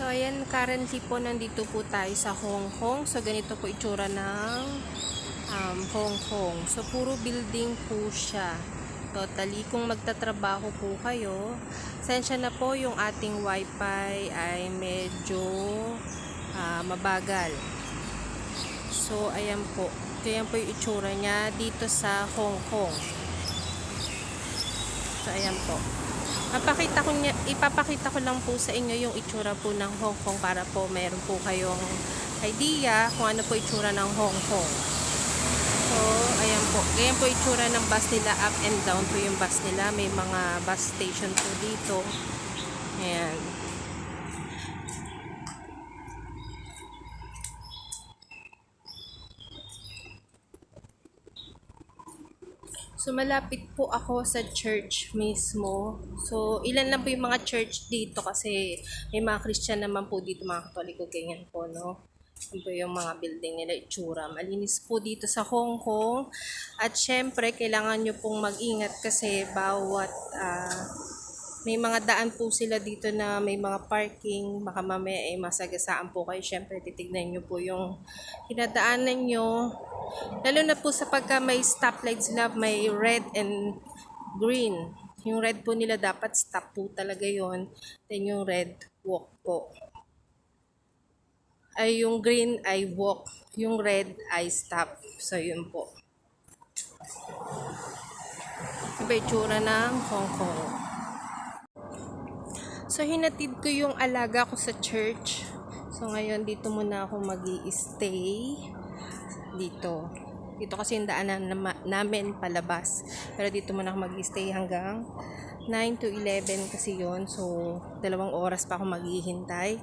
So, ayan, currently po nandito po tayo sa Hong Kong. So, ganito po itsura ng um, Hong Kong. So, puro building po siya. Totally, kung magtatrabaho po kayo, sensya na po yung ating wifi ay medyo ah, mabagal. So, ayan po. Yan po yung itsura niya dito sa Hong Kong. So, ayan po. Papakita ko niya, ipapakita ko lang po sa inyo yung itsura po ng Hong Kong para po meron po kayong idea kung ano po itsura ng Hong Kong. So, ayan po. Ganyan po itsura ng bus nila. Up and down po yung bus nila. May mga bus station po dito. Ayan. So, malapit po ako sa church mismo. So, ilan lang po yung mga church dito kasi may mga Christian naman po dito, mga Katoliko, ganyan po, no? Yan po yung mga building nila, itsura. Malinis po dito sa Hong Kong. At syempre, kailangan nyo pong mag-ingat kasi bawat ah, may mga daan po sila dito na may mga parking. Baka mamaya ay masagasaan po kayo. Syempre, titignan nyo po yung kinadaanan nyo. Lalo na po sa pagka may stoplight sila, may red and green. Yung red po nila dapat stop po talaga yon Then yung red, walk po. Ay, yung green ay walk. Yung red ay stop. So, yun po. Iba itsura ng Hong Kong. So, hinatid ko yung alaga ko sa church. So, ngayon, dito muna ako mag stay Dito. Dito kasi yung daanan namin palabas. Pero dito muna ako mag stay hanggang 9 to 11 kasi yon So, dalawang oras pa ako maghihintay.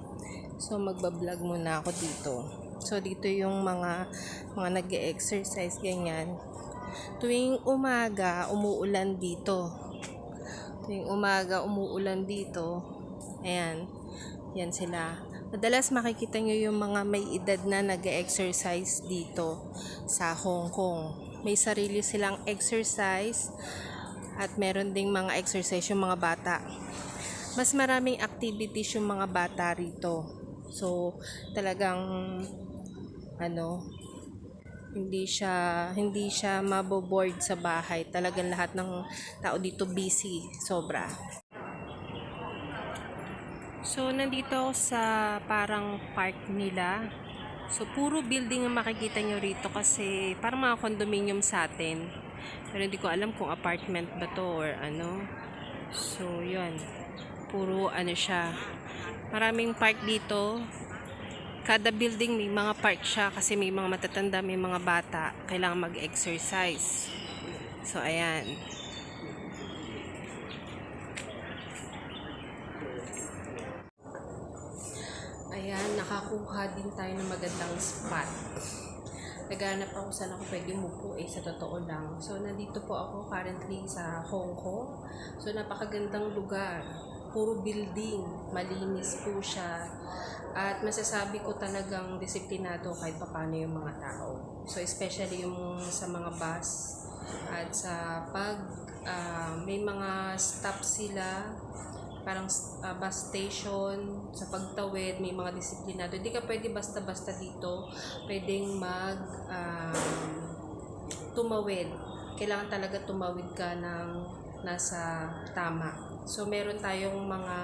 So, magbablog muna ako dito. So, dito yung mga mga nag exercise ganyan. Tuwing umaga, umuulan dito. Tuwing umaga, umuulan dito. Ayan. Yan sila. Madalas makikita nyo yung mga may edad na nag exercise dito sa Hong Kong. May sarili silang exercise at meron ding mga exercise yung mga bata. Mas maraming activities yung mga bata rito. So, talagang ano, hindi siya hindi siya maboboard sa bahay. Talagang lahat ng tao dito busy, sobra. So, nandito ako sa parang park nila. So, puro building ang makikita nyo rito kasi parang mga condominium sa atin. Pero hindi ko alam kung apartment ba to or ano. So, yun. Puro ano siya. Maraming park dito. Kada building may mga park siya kasi may mga matatanda, may mga bata. Kailangan mag-exercise. So, ayan. Ayan, nakakuha din tayo ng magandang spot. Naghanap ako saan ako pwede mupo eh, sa totoo lang. So, nandito po ako currently sa Hong Kong. So, napakagandang lugar. Puro building. Malinis po siya. At masasabi ko talagang disiplinado kahit papano yung mga tao. So, especially yung sa mga bus at sa pag ah, may mga stop sila parang uh, bus station, sa pagtawid, may mga disiplinado. Hindi ka pwede basta-basta dito, pwedeng mag um, tumawid. Kailangan talaga tumawid ka ng nasa tama. So, meron tayong mga,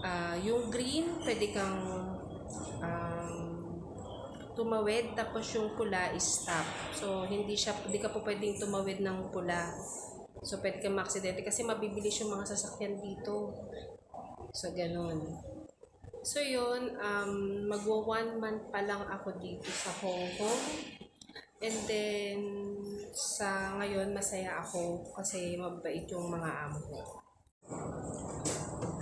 ah, yung green, pwede kang um, tumawid, tapos yung pula is stop. So, hindi siya, hindi ka po pwedeng tumawid ng pula. So, pwede kang maksidente kasi mabibilis yung mga sasakyan dito. So, ganun. So, yun, um, magwa one month pa lang ako dito sa Hong Kong. And then, sa ngayon, masaya ako kasi mabait yung mga amo ko.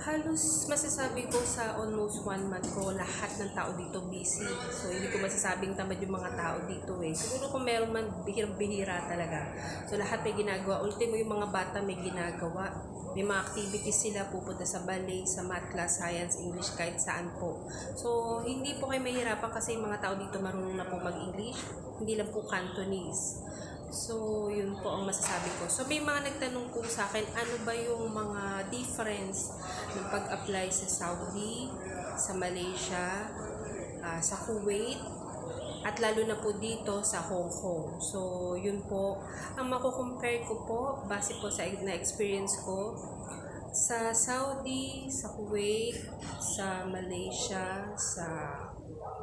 Halos masasabi ko sa almost one month ko, lahat ng tao dito busy. So, hindi ko masasabing tamad yung mga tao dito eh. Siguro kung meron man, bihir-bihira talaga. So, lahat may ginagawa. Ultimo yung mga bata may ginagawa. May mga activities sila, pupunta sa ballet, sa math class, science, English, kahit saan po. So, hindi po kayo mahirapan kasi yung mga tao dito marunong na po mag-English. Hindi lang po Cantonese. So, yun po ang masasabi ko. So, may mga nagtanong po sa akin, ano ba yung mga difference ng pag-apply sa Saudi, sa Malaysia, ah, sa Kuwait, at lalo na po dito sa Hong Kong. So, yun po. Ang makukompare ko po, base po sa na-experience ko, sa Saudi, sa Kuwait, sa Malaysia, sa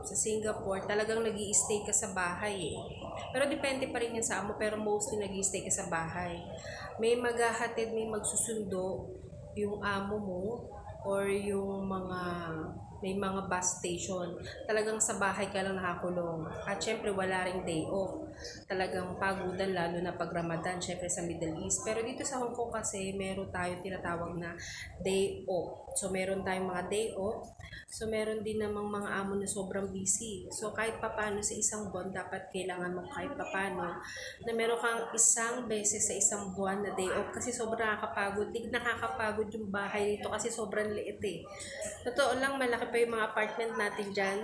sa Singapore, talagang nag stay ka sa bahay eh. Pero depende pa rin yan sa amo, pero mostly nag stay ka sa bahay. May maghahatid, may magsusundo yung amo mo or yung mga may mga bus station. Talagang sa bahay ka lang nakakulong. At syempre wala ring day off. Talagang pagudan lalo na pag Ramadan, syempre sa Middle East. Pero dito sa Hong Kong kasi meron tayo tinatawag na day off. So meron tayong mga day off. So meron din namang mga amo na sobrang busy. So kahit papano sa isang buwan, dapat kailangan mo kahit papano na meron kang isang beses sa isang buwan na day off kasi sobrang nakakapagod. Di nakakapagod yung bahay dito kasi sobrang liit eh. Totoo lang, malaki pa yung mga apartment natin dyan.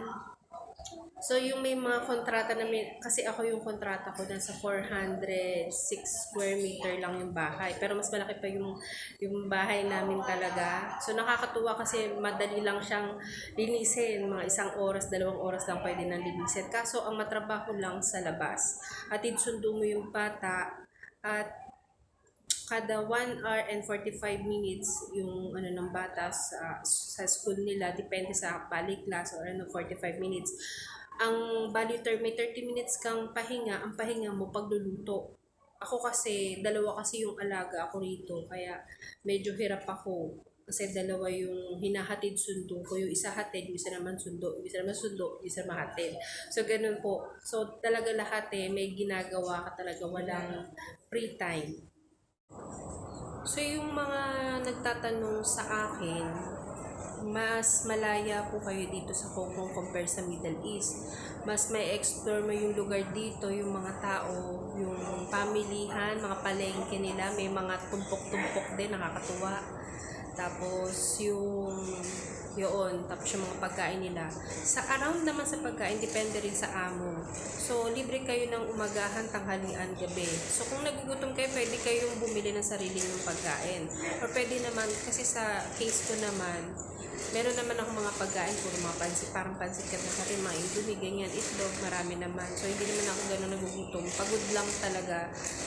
So, yung may mga kontrata na may, kasi ako yung kontrata ko nasa 406 square meter lang yung bahay. Pero mas malaki pa yung, yung bahay namin talaga. So, nakakatuwa kasi madali lang siyang linisin. Mga isang oras, dalawang oras lang pwede nang linisin. Kaso, ang matrabaho lang sa labas. At sundo mo yung bata at kada 1 hour and 45 minutes yung ano ng bata sa, sa school nila depende sa balik class or ano 45 minutes. Ang bali ter may 30 minutes kang pahinga ang pahinga mo pagluluto. Ako kasi dalawa kasi yung alaga ako rito kaya medyo hirap ako. Kasi dalawa yung hinahatid sundo ko. Yung isa hatid yung isa naman sundo. Yung isa naman sundo yung isa mahatid. So ganun po. So talaga lahat eh may ginagawa ka talaga. Walang free time So, yung mga nagtatanong sa akin, mas malaya po kayo dito sa Hong Kong compare sa Middle East. Mas may explore mo yung lugar dito, yung mga tao, yung pamilihan, mga palengke nila, may mga tumpok-tumpok din, nakakatuwa. Tapos, yung yun, tapos yung mga pagkain nila. Sa around naman sa pagkain, depende rin sa amo. So, libre kayo ng umagahan, tanghalian, gabi. So, kung nagugutom kayo, pwede kayong bumili ng sarili ng pagkain. Or pwede naman, kasi sa case ko naman, meron naman ako mga pagkain, puro mga pansit, parang pansit ka na rin, mga indomie, ganyan, itlog, marami naman. So, hindi naman ako gano'n nagugutom. Pagod lang talaga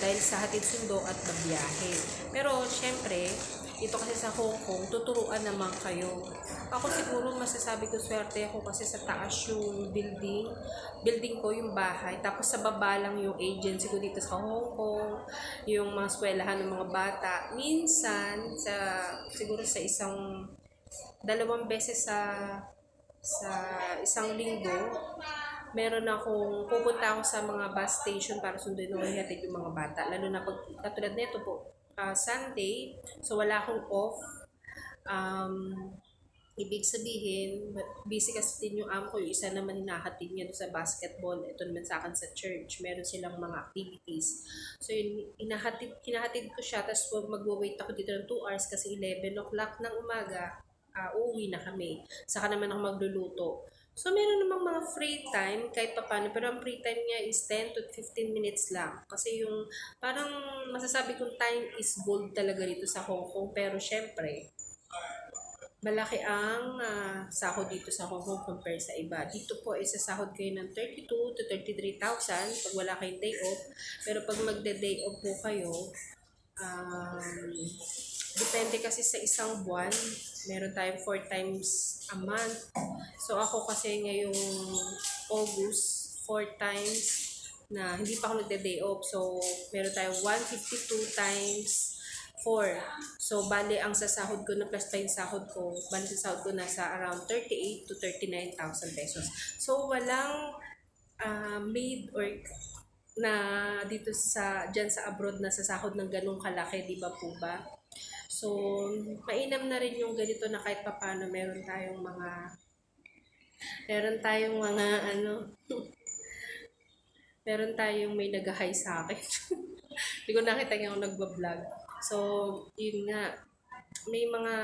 dahil sa hatid sundo at babiyahe. Pero, syempre, dito kasi sa Hong Kong, tuturuan naman kayo. Ako siguro masasabi ko swerte ako kasi sa taas yung building. Building ko yung bahay. Tapos sa baba lang yung agency ko dito sa Hong Kong. Yung mga eskwelahan ng mga bata. Minsan, sa siguro sa isang dalawang beses sa sa isang linggo, meron akong pupunta ako sa mga bus station para sunduin o ihatid yung mga bata. Lalo na pag katulad nito po, ah, Sunday, so wala akong off. Um, ibig sabihin, busy kasi din yung amo ko, yung isa naman hinahatid niya sa basketball, ito naman sa akin sa church, meron silang mga activities. So yun, hinahatid, hinahatid ko siya, tapos mag-wait ako dito ng 2 hours kasi 11 o'clock ng umaga, uh, uuwi na kami. Saka naman ako magluluto. So, meron namang mga free time kahit papano, pero ang free time niya is 10 to 15 minutes lang. Kasi yung, parang masasabi kong time is gold talaga dito sa Hong Kong. Pero syempre, malaki ang uh, sahod dito sa Hong Kong compare sa iba. Dito po ay sasahod kayo ng 32 to 33,000 pag wala kayong day off. Pero pag magde-day off po kayo, um, depende kasi sa isang buwan, meron tayong 4 times a month. So ako kasi ngayong August, 4 times na hindi pa ako nagde-day off. So meron tayong 152 times 4. So bali ang sasahod ko na plus pa yung sahod ko, bali sa sahod ko nasa around 38 to 39,000 pesos. So walang uh, maid or na dito sa dyan sa abroad na sasahod ng ganung kalaki, di ba po ba? So, mainam na rin yung ganito na kahit papano meron tayong mga meron tayong mga ano meron tayong may nag-hi sa akin. Hindi ko nakita niya nagbablog. So, yun nga. May mga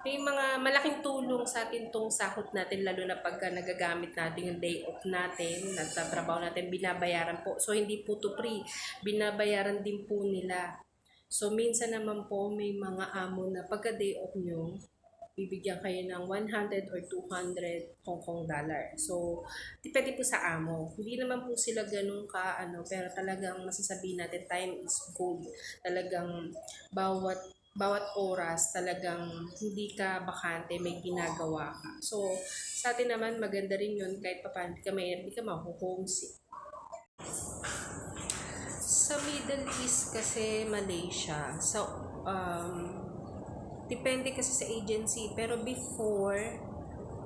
may mga malaking tulong sa atin tong sahod natin lalo na pagka nagagamit natin yung day off natin, nagtatrabaho natin, binabayaran po. So hindi po to free, binabayaran din po nila. So minsan naman po may mga amo na pagka day off nyo, bibigyan kayo ng 100 or 200 Hong Kong dollar. So, depende po sa amo. Hindi naman po sila ganun ka, ano, pero talagang masasabihin natin, time is gold. Talagang bawat bawat oras talagang hindi ka bakante, may ginagawa ka. So, sa atin naman, maganda rin yun kahit pa paano, hindi ka may, hindi ka mahuhomesick. Sa Middle East kasi Malaysia, so um, depende kasi sa agency. Pero before,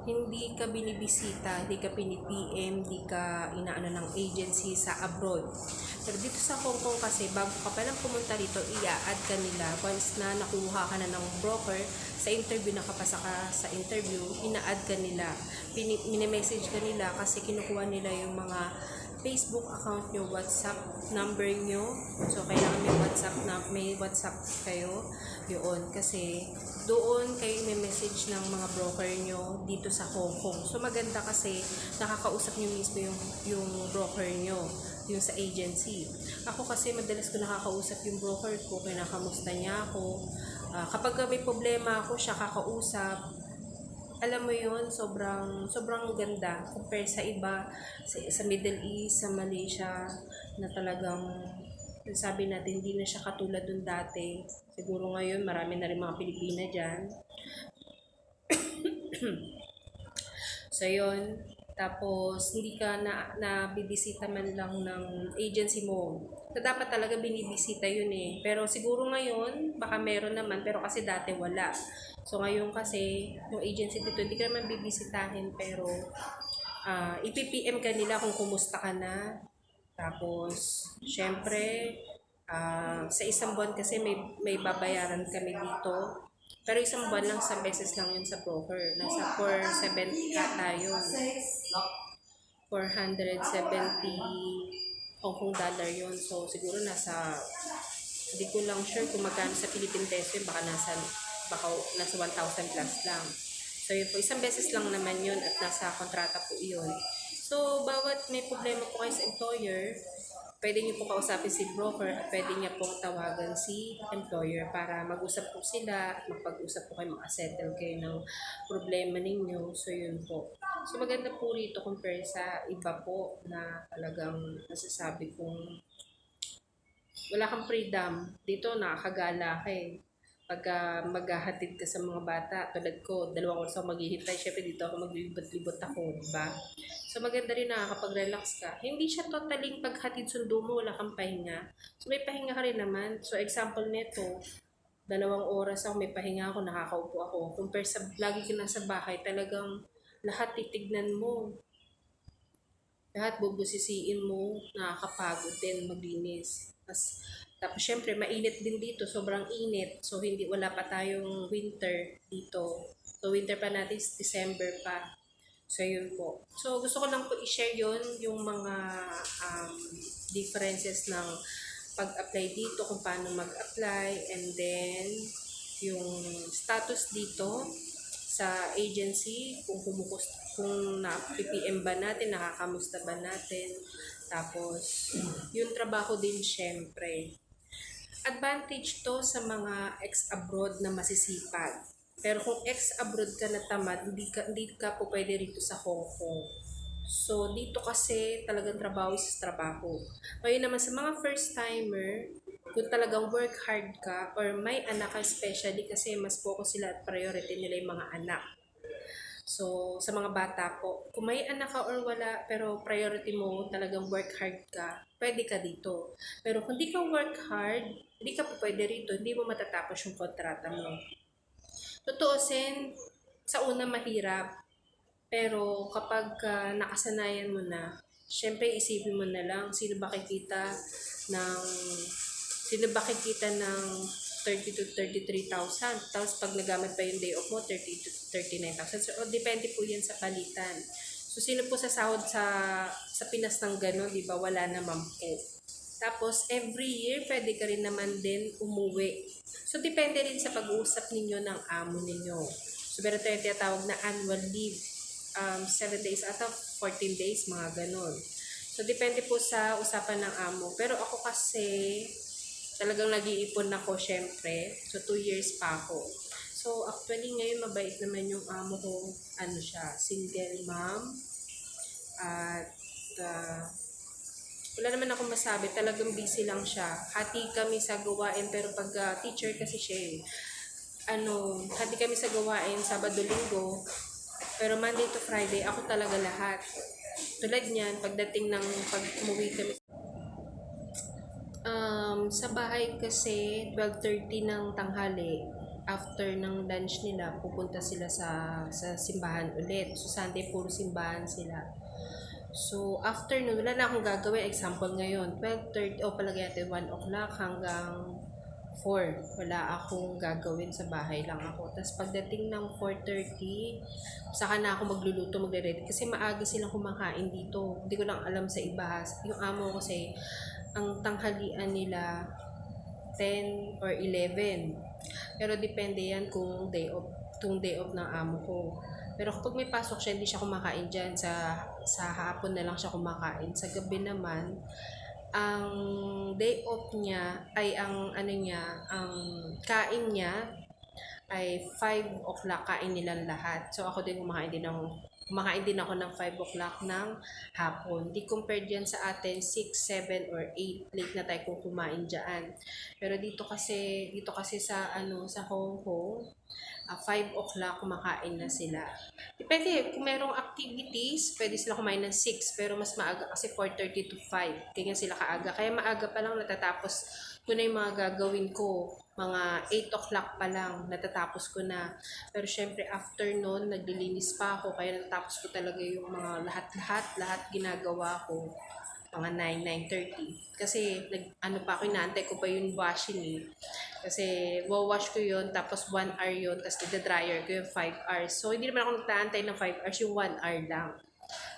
hindi ka binibisita, hindi ka pini-PM, hindi ka inaano ng agency sa abroad. Pero dito sa Hong Kong kasi, bago ka palang pumunta dito, i-add ka nila. Once na nakuha ka na ng broker, sa interview, nakapasa ka sa interview, ina-add ka nila. Pini- mini-message ka nila kasi kinukuha nila yung mga Facebook account nyo, WhatsApp number nyo. So, kailangan may WhatsApp na may WhatsApp kayo yun. Kasi doon kayo may message ng mga broker nyo dito sa Hong Kong. So, maganda kasi nakakausap nyo mismo yung, yung broker nyo yung sa agency. Ako kasi madalas ko nakakausap yung broker ko, kinakamusta niya ako. Ah, kapag may problema ako, siya kakausap alam mo yun, sobrang sobrang ganda compare sa iba sa, sa Middle East, sa Malaysia na talagang sabi natin hindi na siya katulad dun dati. Siguro ngayon marami na rin mga Pilipina dyan. so yun, tapos hindi ka na nabibisita man lang ng agency mo. So, dapat talaga binibisita yun eh. Pero siguro ngayon, baka meron naman, pero kasi dati wala. So ngayon kasi, yung agency dito, hindi ka naman bibisitahin, pero ah ipipm ka nila kung kumusta ka na. Tapos, syempre, ah, sa isang buwan kasi may, may babayaran kami dito. Pero isang buwan lang sa beses lang yun sa broker. Nasa 470 ka tayo. 470 Hong Kong dollar yun. So, siguro nasa, hindi ko lang sure kung magkano sa Philippine peso yun. Baka nasa, baka nasa 1,000 plus lang. So, yun po. Isang beses lang naman yun at nasa kontrata po yun. So, bawat may problema po kayo sa employer, pwede niyo po kausapin si broker at pwede niya pong tawagan si employer para mag-usap po sila at magpag-usap po kayo, makasettle kayo ng problema ninyo. So, yun po. So, maganda po rito compare sa iba po na talagang nasasabi kong wala kang freedom. Dito, nakakagala ka eh. Pagka maghahatid ka sa mga bata, tulad ko, dalawang oras ako maghihintay, syempre dito ako maglibot-libot ako, di ba? So maganda rin nakakapag-relax ka. Hindi siya totaling paghatid sundo mo, wala kang pahinga. So may pahinga ka rin naman. So example nito, dalawang oras ako, may pahinga ako, nakakaupo ako. Compare sa lagi ka nasa bahay, talagang lahat titignan mo. Lahat bubusisiin mo, nakakapagod din maglinis. Tapos, tapos syempre, mainit din dito, sobrang init. So, hindi, wala pa tayong winter dito. So, winter pa natin December pa. So, yun po. So, gusto ko lang po i-share yun, yung mga um, differences ng pag-apply dito, kung paano mag-apply, and then, yung status dito sa agency, kung kumukus kung na-PPM ba natin, nakakamusta ba natin, tapos, yung trabaho din syempre. Advantage to sa mga ex-abroad na masisipag. Pero kung ex-abroad ka na tamad, hindi ka, hindi ka po pwede rito sa Hong Kong. So, dito kasi talagang trabaho is trabaho. Ngayon naman sa mga first-timer, kung talagang work hard ka or may anak ka especially kasi mas focus sila at priority nila yung mga anak. So, sa mga bata po, kung may anak ka or wala, pero priority mo talagang work hard ka, pwede ka dito. Pero kung di ka work hard, hindi ka po pwede rito, hindi mo matatapos yung kontrata mo. Totoo, Sen, sa una mahirap, pero kapag ah, nakasanayan mo na, syempre isipin mo na lang, sino ba kikita ng, sino ba kikita ng 30 to 33,000. Tapos pag nagamit pa yung day off mo, 30 to 39,000. So, depende po yan sa palitan. So, sino po sa sahod sa, sa Pinas ng gano'n, di ba? Wala naman po. Tapos, every year, pwede ka rin naman din umuwi. So, depende rin sa pag-uusap ninyo ng amo ninyo. So, meron tayong tinatawag na annual leave. Um, 7 days ata, 14 days, mga ganun. So, depende po sa usapan ng amo. Pero ako kasi, talagang nag-iipon ako, syempre. So, 2 years pa ako. So, actually, ngayon, mabait naman yung amo ko. Ano siya, single mom. At, uh, wala naman ako masabi, talagang busy lang siya. Hati kami sa gawain, pero pag ah, teacher kasi siya eh, ano, hati kami sa gawain, Sabado, Linggo, pero Monday to Friday, ako talaga lahat. Tulad niyan, pagdating ng pag umuwi kami, um, sa bahay kasi, 12.30 ng tanghali, after ng lunch nila, pupunta sila sa sa simbahan ulit. So, Sunday, puro simbahan sila. So, after nun, wala na akong gagawin. Example ngayon, 12.30, o palagay natin 1 o'clock hanggang 4. Wala akong gagawin sa bahay lang ako. Tapos pagdating ng 4.30, saka na ako magluluto, magre-ready. Kasi maaga silang kumakain dito. Hindi ko lang alam sa iba. Yung amo ko kasi, ang tanghalian nila 10 or 11. Pero depende yan kung day off, kung day off ng amo ko. Pero kapag may pasok siya, hindi siya kumakain dyan. Sa, sa hapon na lang siya kumakain. Sa gabi naman, ang day off niya ay ang ano niya, ang kain niya ay 5 o'clock kain nilang lahat. So ako din kumakain din ng kumakain din ako ng 5 o'clock ng hapon. Di compared yan sa atin 6, 7 or 8 late na tayo kung kumain diyan. Pero dito kasi dito kasi sa ano sa Hong Kong ah, 5 o'clock kumakain na sila. Depende, kung merong activities, pwede sila kumain ng 6, pero mas maaga kasi 4.30 to 5. Ganyan sila kaaga. Kaya maaga pa lang natatapos ko na yung mga gagawin ko. Mga 8 o'clock pa lang, natatapos ko na. Pero syempre, after nun, naglilinis pa ako. Kaya natatapos ko talaga yung mga lahat-lahat, lahat ginagawa ko mga 9, 9.30. Kasi, nag, ano pa ako, inaantay ko pa yung washing eh. Kasi, wawash ko yun, tapos 1 hour yun, tapos nagda-dryer ko yung 5 hours. So, hindi naman ako nagtaantay ng 5 hours, yung 1 hour lang.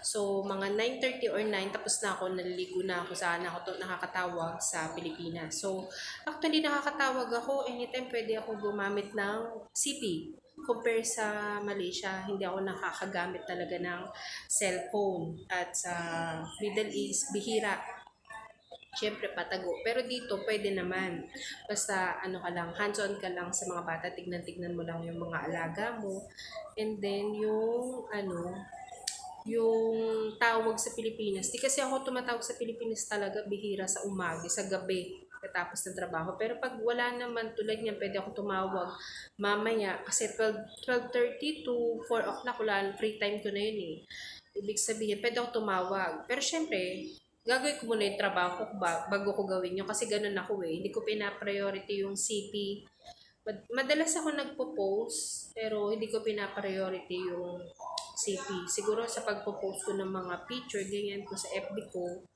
So, mga 9.30 or 9, tapos na ako, naliligo na ako, saan ako to nakakatawag sa Pilipinas. So, actually, nakakatawag ako, anytime pwede ako gumamit ng CP. Compare sa Malaysia, hindi ako nakakagamit talaga ng cellphone. At sa Middle East, bihira. Siyempre, patago. Pero dito, pwede naman. Basta, ano ka lang, hands-on ka lang sa mga bata. Tignan-tignan mo lang yung mga alaga mo. And then, yung, ano, yung tawag sa Pilipinas. Di kasi ako tumatawag sa Pilipinas talaga bihira sa umaga, sa gabi, katapos ng trabaho. Pero pag wala naman tulad niyan, pwede ako tumawag mamaya kasi 12, 12.30 to 4 o'clock, wala, free time ko na yun eh. Ibig sabihin, pwede ako tumawag. Pero syempre, gagawin ko muna yung trabaho ko ba- bago ko gawin yun kasi ganun ako eh. Hindi ko pina-priority yung. Mad- Madalas ako nagpo-post, pero hindi ko pina-priority yung CP. Siguro sa pagpo-post ko ng mga picture, ganyan ko sa FB ko,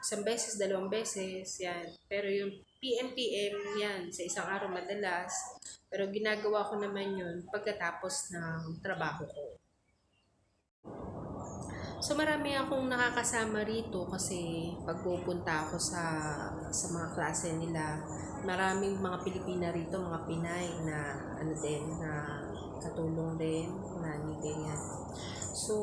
isang beses, dalawang beses, yan. Pero yung PM-PM, yan, sa isang araw madalas. Pero ginagawa ko naman yun pagkatapos ng trabaho ko. So marami akong nakakasama rito kasi pag pupunta ako sa sa mga klase nila, maraming mga Pilipina rito, mga Pinay na ano din na katulong din, nani din yan. So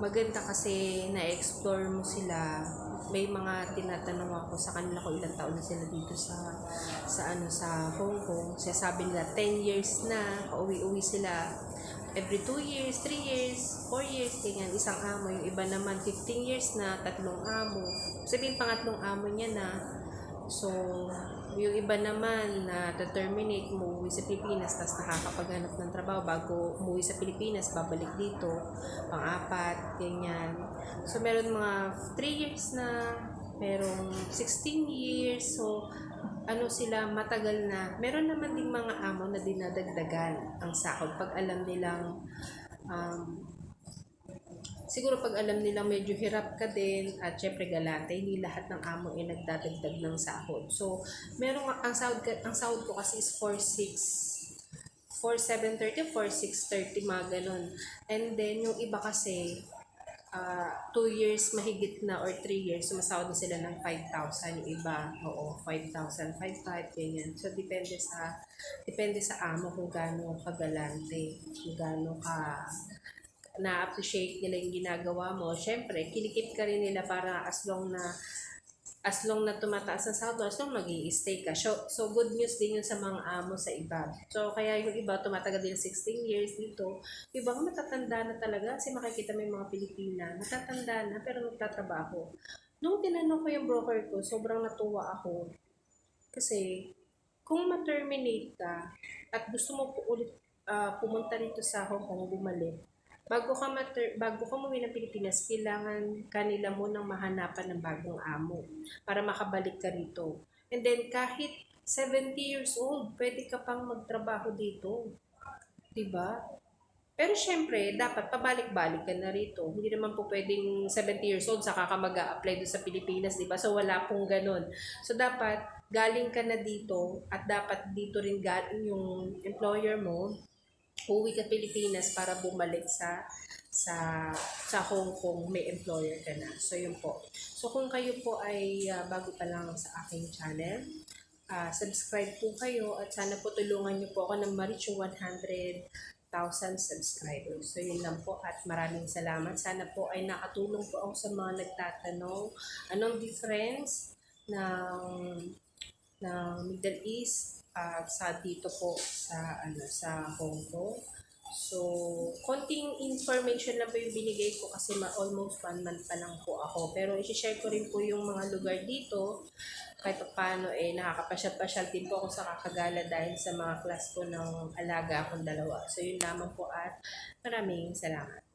maganda kasi na-explore mo sila. May mga tinatanong ako sa kanila kung ilang taon na sila dito sa sa ano sa Hong Kong. Sasabi nila 10 years na, pauwi-uwi sila every 2 years, 3 years, 4 years, ganyan, isang amo. Yung iba naman, 15 years na, tatlong amo. Sabihin, pangatlong amo niya na. So, yung iba naman na to-terminate, umuwi sa Pilipinas, tapos nakakapaghanap ng trabaho bago umuwi sa Pilipinas, babalik dito, pang-apat, ganyan. So, meron mga 3 years na, merong 16 years, so, ano sila matagal na. Meron naman ding mga amo na dinadagdagan ang sahod pag alam nilang um, siguro pag alam nilang medyo hirap ka din at syempre galante, hindi lahat ng amo ay nagdadagdag ng sahod. So, meron nga- ang sahod, ang sahod ko kasi is 4.6 4.730, 4.630, mga ganun. And then, yung iba kasi, ah, two years mahigit na or three years, sumasahod na sila ng 5,000 yung iba. Oo, 5,000, 5,500, ganyan. So, depende sa, depende sa amo kung gaano kagalante, kung gaano ka na-appreciate nila yung ginagawa mo. Siyempre, kinikip ka rin nila para as long na as long na tumataas ang sahod, as long mag stay ka. So, so, good news din yun sa mga amo sa iba. So, kaya yung iba, tumatagal din 16 years dito. Yung iba, matatanda na talaga. Kasi makikita mo yung mga Pilipina, matatanda na, pero nagtatrabaho. Nung tinanong ko yung broker ko, sobrang natuwa ako. Kasi, kung ma-terminate ka at gusto mo po ulit ah, pumunta rito sa Hong Kong, bumalik, bago ka mater, bago ka umuwi ng Pilipinas, kailangan kanila mo nang mahanapan ng bagong amo para makabalik ka rito. And then kahit 70 years old, pwede ka pang magtrabaho dito. 'Di ba? Pero syempre, dapat pabalik-balik ka na rito. Hindi naman po pwedeng 70 years old saka ka mag apply doon sa Pilipinas, 'di ba? So wala pong ganun. So dapat galing ka na dito at dapat dito rin galing yung employer mo uwi ka Pilipinas para bumalik sa sa sa Hong Kong may employer ka na. So yun po. So kung kayo po ay ah, bago pa lang sa aking channel, ah, subscribe po kayo at sana po tulungan niyo po ako na ma-reach yung 100,000 subscribers. So yun lang po at maraming salamat. Sana po ay nakatulong po ako sa mga nagtatanong anong difference ng ng Middle East at sa dito po sa ano sa Hong Kong. So, konting information lang po yung binigay ko kasi ma almost one month pa lang po ako. Pero i-share ko rin po yung mga lugar dito. Kahit pa paano eh, nakakapasyal-pasyal din po ako sa kakagala dahil sa mga class ko ng alaga akong dalawa. So, yun lamang po at maraming salamat.